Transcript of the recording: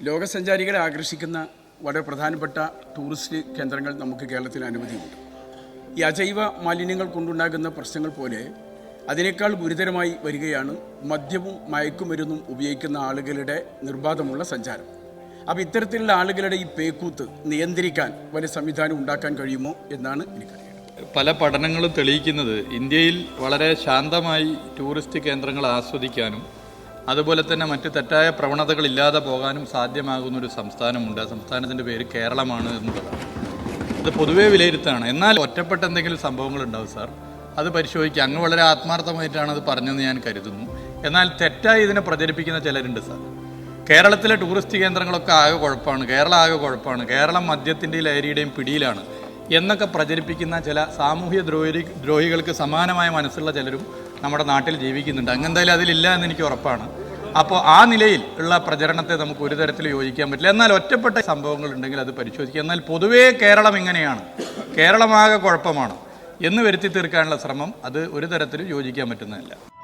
ലോകസഞ്ചാരികളെ ആകർഷിക്കുന്ന വളരെ പ്രധാനപ്പെട്ട ടൂറിസ്റ്റ് കേന്ദ്രങ്ങൾ നമുക്ക് കേരളത്തിൽ അനുമതിയുണ്ട് ഈ അജൈവ മാലിന്യങ്ങൾ കൊണ്ടുണ്ടാകുന്ന പ്രശ്നങ്ങൾ പോലെ അതിനേക്കാൾ ഗുരുതരമായി വരികയാണ് മദ്യവും മയക്കുമരുന്നും ഉപയോഗിക്കുന്ന ആളുകളുടെ നിർബാധമുള്ള സഞ്ചാരം. അപ്പോൾ ഇത്തരത്തിലുള്ള ആളുകളുടെ ഈ പേക്കൂത്ത് നിയന്ത്രിക്കാൻ വലിയ സംവിധാനം ഉണ്ടാക്കാൻ കഴിയുമോ എന്നാണ് എനിക്കറിയേണ്ടത്. പല പഠനങ്ങളും തെളിയിക്കുന്നത് ഇന്ത്യയിൽ വളരെ ശാന്തമായി ടൂറിസ്റ്റ് കേന്ദ്രങ്ങൾ ആസ്വദിക്കാനും അതുപോലെ തന്നെ മറ്റ് തെറ്റായ പ്രവണതകൾ ഇല്ലാതെ പോകാനും സാധ്യമാകുന്ന ഒരു സംസ്ഥാനമുണ്ട്. ആ സംസ്ഥാനത്തിന്റെ പേര് കേരളമാണ് എന്നുള്ളതാണ്. അത് പൊതുവേ വിലയിരുത്താണ്. എന്നാൽ ഒറ്റപ്പെട്ട എന്തെങ്കിലും സംഭവങ്ങൾ ഉണ്ടാവും സാർ. അത് പരിശോധിക്കുക. അങ്ങ് വളരെ ആത്മാർത്ഥമായിട്ടാണ് അത് പറഞ്ഞതെന്ന് ഞാൻ കരുതുന്നു. എന്നാൽ തെറ്റായി ഇതിനെ പ്രചരിപ്പിക്കുന്ന ചിലരുണ്ട് സാർ. കേരളത്തിലെ ടൂറിസ്റ്റ് കേന്ദ്രങ്ങളൊക്കെ ആകെ കുഴപ്പമാണ്. കേരളം ആകെ കുഴപ്പമാണ്. കേരളം മദ്യത്തിന്റെയും ലഹരിയുടെയും പിടിയിലാണ്. എന്നൊക്കെ പ്രചരിപ്പിക്കുന്ന ചില സാമൂഹ്യ ദ്രോഹി ദ്രോഹികൾക്ക് സമാനമായ മനസ്സുള്ള ചിലരും നമ്മുടെ നാട്ടിൽ ജീവിക്കുന്നുണ്ട്. അങ്ങെന്തായാലും അതിലില്ല എന്ന് എനിക്ക് ഉറപ്പാണ്. അപ്പോൾ ആ നിലയിൽ ഉള്ള പ്രചരണത്തെ നമുക്ക് ഒരു തരത്തിൽ യോജിക്കാൻ പറ്റില്ല. എന്നാൽ ഒറ്റപ്പെട്ട സംഭവങ്ങൾ ഉണ്ടെങ്കിൽ അത് പരിശോധിക്കുക. എന്നാൽ പൊതുവേ കേരളം ഇങ്ങനെയാണ്. കേരളമാകെ കുഴപ്പമാണ്. എന്ന് വരുത്തി തീർക്കാനുള്ള ശ്രമം അത് ഒരു തരത്തിലും യോജിക്കാൻ പറ്റുന്നതല്ല.